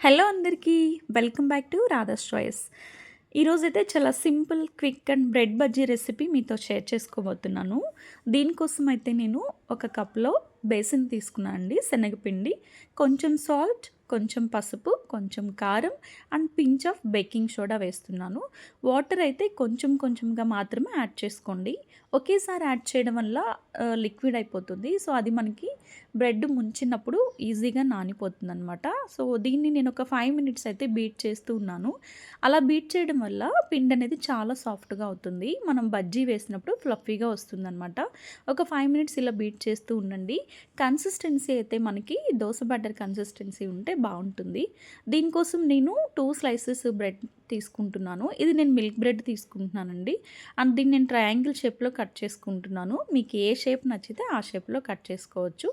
Hello అందరికీ welcome back to Radha's choice. ఈరోజైతే చాలా simple quick and bread bajji recipe మీతో షేర్ చేసుకోబోతున్నాను. దీనికోసం అయితే నేను ఒక కప్లో బేసిన్ తీసుకున్నాను అండి శనగపిండి కొంచెం సాల్ట్ కొంచెం పసుపు కొంచెం కారం and pinch of baking soda వేస్తున్నాను. వాటర్ అయితే కొంచెం కొంచెంగా మాత్రమే యాడ్ చేసుకోండి. ఒకేసారి యాడ్ చేయడం వల్ల లిక్విడ్ అయిపోతుంది. సో అది మనకి బ్రెడ్ ముంచినప్పుడు ఈజీగా నానిపోతుంది అనమాట సో దీన్ని నేను ఒక ఫైవ్ మినిట్స్ అయితే బీట్ చేస్తూ ఉన్నాను. అలా బీట్ చేయడం వల్ల పిండి అనేది చాలా సాఫ్ట్గా అవుతుంది. మనం బజ్జీ వేసినప్పుడు ఫ్లఫీగా వస్తుందన్నమాట. ఒక ఫైవ్ మినిట్స్ ఇలా బీట్ చేస్తూ ఉండండి. కన్సిస్టెన్సీ అయితే మనకి దోశ బటర్ కన్సిస్టెన్సీ ఉంటే బాగుంటుంది. దీనికోసం నేను టూ స్లైసెస్ బ్రెడ్ తీసుకుంటున్నాను. ఇది నేను మిల్క్ బ్రెడ్ తీసుకుంటున్నానండి. అండ్ దీన్ని నేను ట్రయాంగిల్ షేప్లో కట్ చేసుకుంటున్నాను. మీకు ఏ షేప్ నచ్చితే ఆ షేప్లో కట్ చేసుకోవచ్చు.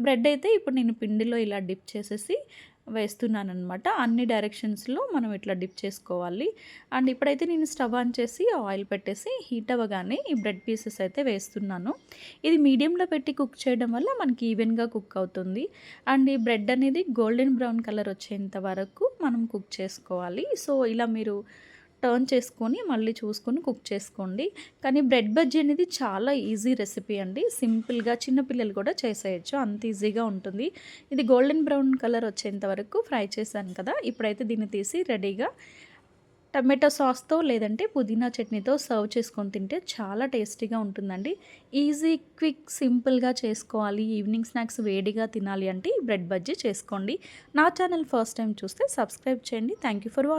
బ్రెడ్ అయితే ఇప్పుడు నేను పిండిలో ఇలా డిప్ చేసేసి వేస్తున్నాను అనమాట అన్ని డైరెక్షన్స్లో మనం ఇట్లా డిప్ చేసుకోవాలి. అండ్ ఇప్పుడైతే నేను స్టవ్ ఆన్ చేసి ఆయిల్ పెట్టేసి హీట్ అవ్వగానే ఈ బ్రెడ్ పీసెస్ అయితే వేస్తున్నాను. ఇది మీడియంలో పెట్టి కుక్ చేయడం వల్ల మనకి ఈవెన్గా కుక్ అవుతుంది. అండ్ ఈ బ్రెడ్ అనేది గోల్డెన్ బ్రౌన్ కలర్ వచ్చేంత వరకు మనం కుక్ చేసుకోవాలి. సో ఇలా మీరు టర్న్ చేసుకొని మళ్ళీ చూసుకొని కుక్ చేసుకోండి. కానీ బ్రెడ్ బజ్జీ అనేది చాలా ఈజీ రెసిపీ అండి. సింపుల్గా చిన్నపిల్లలు కూడా చేసేయచ్చు. అంత ఈజీగా ఉంటుంది. ఇది గోల్డెన్ బ్రౌన్ కలర్ వచ్చేంత వరకు ఫ్రై చేశాను కదా. ఇప్పుడైతే దీన్ని తీసి రెడీగా టమాటో సాస్తో లేదంటే పుదీనా చట్నీతో సర్వ్ చేసుకొని తింటే చాలా టేస్టీగా ఉంటుందండి. ఈజీ క్విక్ సింపుల్గా చేసుకోవాలి. ఈవినింగ్ స్నాక్స్ వేడిగా తినాలి అంటే బ్రెడ్ బజ్జీ చేసుకోండి. నా ఛానల్ ఫస్ట్ టైం చూస్తే సబ్స్క్రైబ్ చేయండి. Thank you for watching